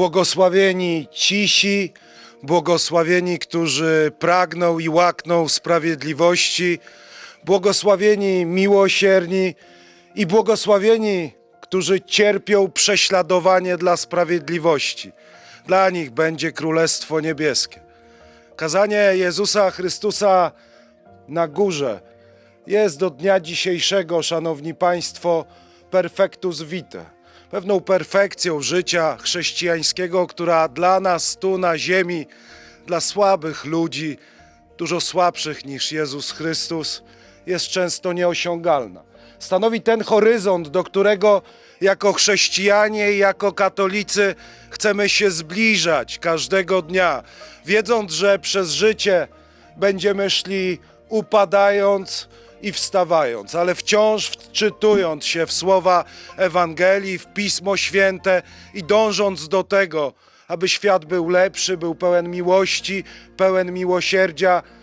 Błogosławieni cisi, błogosławieni, którzy pragną i łakną sprawiedliwości, błogosławieni miłosierni i błogosławieni, którzy cierpią prześladowanie dla sprawiedliwości. Dla nich będzie Królestwo Niebieskie. Kazanie Jezusa Chrystusa na górze jest do dnia dzisiejszego, szanowni państwo, perfectus vitae. Pewną perfekcją życia chrześcijańskiego, która dla nas tu na ziemi, dla słabych ludzi, dużo słabszych niż Jezus Chrystus, jest często nieosiągalna. Stanowi ten horyzont, do którego jako chrześcijanie i jako katolicy chcemy się zbliżać każdego dnia, wiedząc, że przez życie będziemy szli upadając i wstawając, ale wciąż wczytując się w słowa Ewangelii, w Pismo Święte i dążąc do tego, aby świat był lepszy, był pełen miłości, pełen miłosierdzia